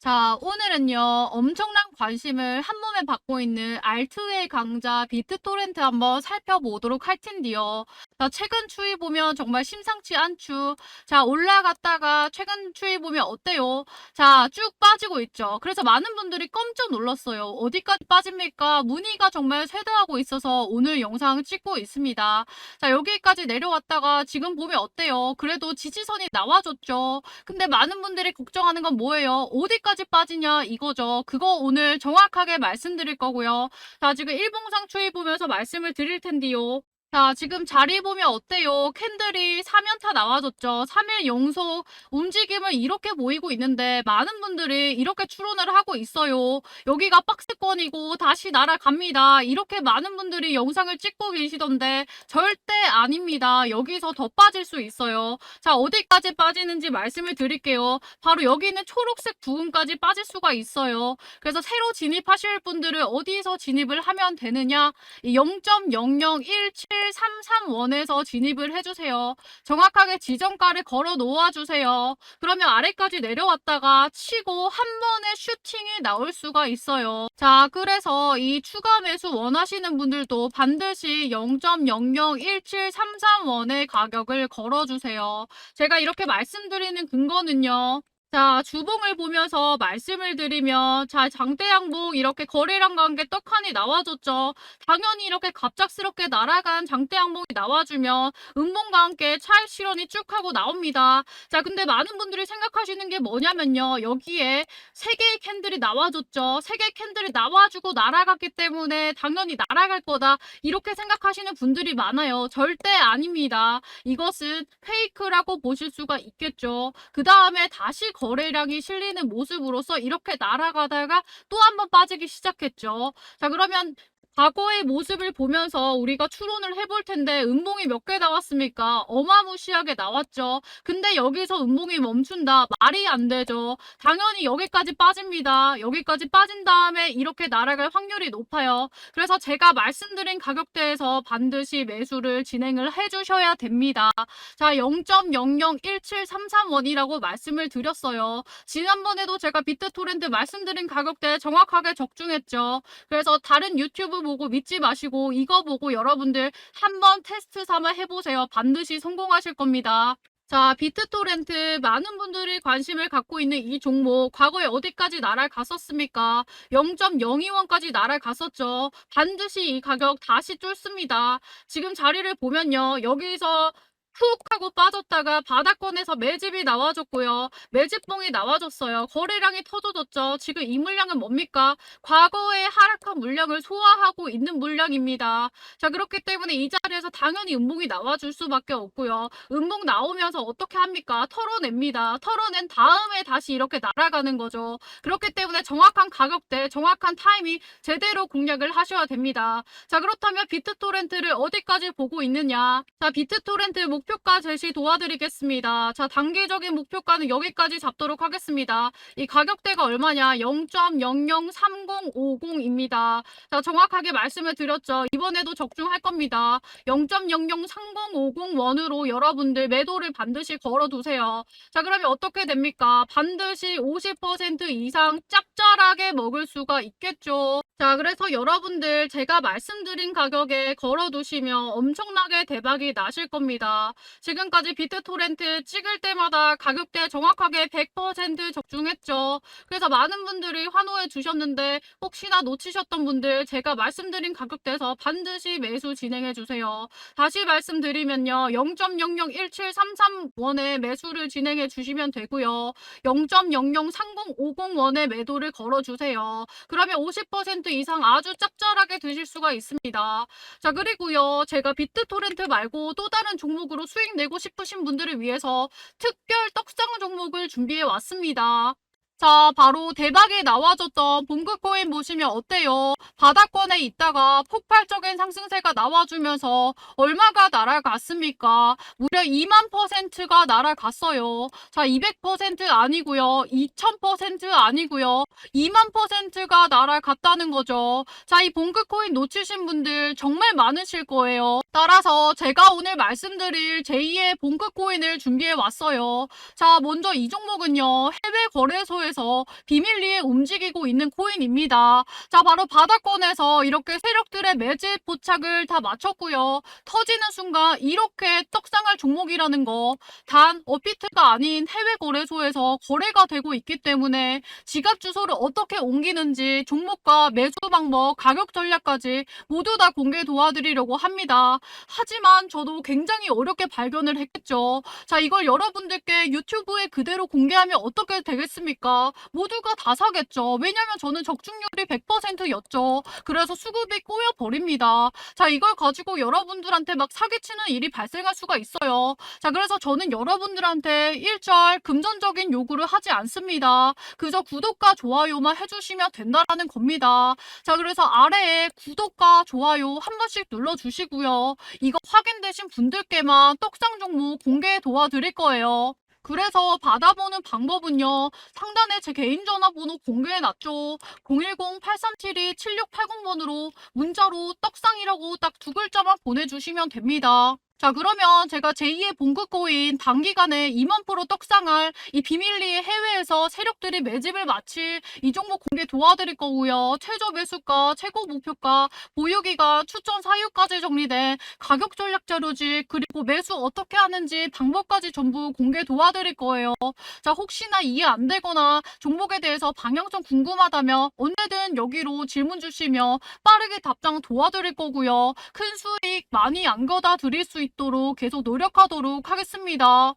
자, 오늘은요, 엄청난 관심을 한 몸에 받고 있는 알트의 강자 비트토렌트 한번 살펴보도록 할 텐데요. 자, 최근 추이 보면 정말 심상치 않죠. 자, 올라갔다가 최근 추이 보면 어때요? 자, 쭉 빠지고 있죠. 그래서 많은 분들이 깜짝 놀랐어요. 어디까지 빠집니까? 문의가 정말 쇄도하고 있어서 오늘 영상 찍고 있습니다. 자, 여기까지 내려왔다가 지금 보면 어때요? 그래도 지지선이 나와줬죠. 근데 많은 분들이 걱정하는 건 뭐예요? 어디까지 빠지냐 이거죠. 그거 오늘 정확하게 말씀드릴 거고요. 자, 지금 일봉상 추이 보면서 말씀을 드릴 텐데요. 자, 지금 자리 보면 어때요? 캔들이 3연타 나와줬죠. 3일 연속 움직임을 이렇게 보이고 있는데 많은 분들이 이렇게 추론을 하고 있어요. 여기가 박스권이고 다시 날아갑니다. 이렇게 많은 분들이 영상을 찍고 계시던데 절대 아닙니다. 여기서 더 빠질 수 있어요. 자, 어디까지 빠지는지 말씀을 드릴게요. 바로 여기 있는 초록색 부분까지 빠질 수가 있어요. 그래서 새로 진입하실 분들은 어디서 진입을 하면 되느냐? 0.001733원에서 진입을 해주세요. 정확하게 지정가를 걸어 놓아 주세요. 그러면 아래까지 내려왔다가 치고 한 번에 슈팅이 나올 수가 있어요. 자, 그래서 이 추가 매수 원하시는 분들도 반드시 0.001733원의 가격을 걸어주세요. 제가 이렇게 말씀드리는 근거는요. 자, 주봉을 보면서 말씀을 드리면, 자, 장대양봉 이렇게 거래량 관계 떡하니 나와줬죠. 당연히 이렇게 갑작스럽게 날아간 장대양봉이 나와주면, 음봉과 함께 차익 실현이 쭉 하고 나옵니다. 자, 근데 많은 분들이 생각하시는 게 뭐냐면요. 여기에 세 개의 캔들이 나와줬죠. 세 개의 캔들이 나와주고 날아갔기 때문에 당연히 날아갈 거다. 이렇게 생각하시는 분들이 많아요. 절대 아닙니다. 이것은 페이크라고 보실 수가 있겠죠. 그 다음에 다시 거래량이 실리는 모습으로서 이렇게 날아가다가 또 한 번 빠지기 시작했죠. 자, 그러면 과거의 모습을 보면서 우리가 추론을 해볼 텐데 음봉이 몇 개 나왔습니까? 어마무시하게 나왔죠. 근데 여기서 음봉이 멈춘다. 말이 안 되죠. 당연히 여기까지 빠집니다. 여기까지 빠진 다음에 이렇게 날아갈 확률이 높아요. 그래서 제가 말씀드린 가격대에서 반드시 매수를 진행을 해주셔야 됩니다. 자, 0.001733원이라고 말씀을 드렸어요. 지난번에도 제가 비트토렌트 말씀드린 가격대 정확하게 적중했죠. 그래서 다른 유튜브 보고 믿지 마시고 이거 보고 여러분들 한번 테스트 삼아 해보세요. 반드시 성공하실 겁니다. 자, 비트토렌트 많은 분들이 관심을 갖고 있는 이 종목 과거에 어디까지 날아갔었습니까? 0.02원까지 날아갔었죠. 반드시 이 가격 다시 뚫습니다. 지금 자리를 보면요. 여기서 훅 하고 빠졌다가 바닥권에서 매집이 나와줬고요. 매집봉이 나와줬어요. 거래량이 터져졌죠. 지금 이 물량은 뭡니까? 과거의 하락한 물량을 소화하고 있는 물량입니다. 자 그렇기 때문에 이 자리에서 당연히 음봉이 나와줄 수밖에 없고요. 음봉 나오면서 어떻게 합니까? 털어냅니다. 털어낸 다음에 다시 이렇게 날아가는 거죠. 그렇기 때문에 정확한 가격대, 정확한 타이밍 제대로 공략을 하셔야 됩니다. 자 그렇다면 비트토렌트를 어디까지 보고 있느냐? 자 비트토렌트 목 표가 제시 도와드리겠습니다. 자 단기적인 목표가는 여기까지 잡도록 하겠습니다. 이 가격대가 얼마냐? 0.003050입니다. 자 정확하게 말씀을 드렸죠. 이번에도 적중할 겁니다. 0.003050원으로 여러분들 매도를 반드시 걸어두세요. 자 그러면 어떻게 됩니까? 반드시 50% 이상 짭짤하게 먹을 수가 있겠죠. 자 그래서 여러분들 제가 말씀드린 가격에 걸어두시면 엄청나게 대박이 나실 겁니다. 지금까지 비트토렌트 찍을 때마다 가격대 정확하게 100% 적중했죠. 그래서 많은 분들이 환호해 주셨는데 혹시나 놓치셨던 분들 제가 말씀드린 가격대에서 반드시 매수 진행해 주세요. 다시 말씀드리면요. 0.001733원에 매수를 진행해 주시면 되고요. 0.003050원에 매도를 걸어 주세요. 그러면 50% 이상 아주 짭짤하게 드실 수가 있습니다. 자, 그리고요. 제가 비트토렌트 말고 또 다른 종목으로 수익 내고 싶으신 분들을 위해서 특별 떡상 종목을 준비해 왔습니다. 자, 바로 대박이 나와줬던 봉급코인 보시면 어때요? 바닥권에 있다가 폭발적인 상승세가 나와주면서 얼마가 날아갔습니까? 무려 2만 퍼센트가 날아갔어요. 자, 200% 아니고요. 2000% 아니고요. 2만 퍼센트가 날아갔다는 거죠. 자, 이 봉급코인 놓치신 분들 정말 많으실 거예요. 따라서 제가 오늘 말씀드릴 제2의 봉급코인을 준비해 왔어요. 자, 먼저 이 종목은요. 해외 거래소에 거래소에서 비밀리에 움직이고 있는 코인입니다. 자, 바로 바닥권에서 이렇게 세력들의 매집 포착을 다 마쳤고요. 터지는 순간 이렇게 떡상할 종목이라는 거. 단 업비트가 아닌 해외 거래소에서 거래가 되고 있기 때문에 지갑 주소를 어떻게 옮기는지 종목과 매수 방법, 가격 전략까지 모두 다 공개 도와드리려고 합니다. 하지만 저도 굉장히 어렵게 발견을 했겠죠. 자, 이걸 여러분들께 유튜브에 그대로 공개하면 어떻게 되겠습니까? 모두가 다 사겠죠. 왜냐면 저는 적중률이 100%였죠. 그래서 수급이 꼬여버립니다. 자, 이걸 가지고 여러분들한테 막 사기치는 일이 발생할 수가 있어요. 자, 그래서 저는 여러분들한테 일절 금전적인 요구를 하지 않습니다. 그저 구독과 좋아요만 해주시면 된다라는 겁니다. 자, 그래서 아래에 구독과 좋아요 한 번씩 눌러주시고요. 이거 확인되신 분들께만 떡상 종목 공개 도와드릴 거예요. 그래서 받아보는 방법은요. 상단에 제 개인 전화번호 공개해놨죠. 010-8372-7680번으로 문자로 떡상이라고 딱 두 글자만 보내주시면 됩니다. 자 그러면 제가 제2의 봉급코인 단기간에 2만 프로 떡상할 이 비밀리에 해외에서 세력들이 매집을 마칠 이 종목 공개 도와드릴 거고요. 최저 매수가, 최고 목표가, 보유기간, 추천 사유까지 정리된 가격 전략 자료집 그리고 매수 어떻게 하는지 방법까지 전부 공개 도와드릴 거예요. 자 혹시나 이해 안 되거나 종목에 대해서 방향성 궁금하다면 언제든 여기로 질문 주시면 빠르게 답장 도와드릴 거고요. 큰 수익 많이 안 거다 드릴 수 있도록 계속 노력하도록 하겠습니다.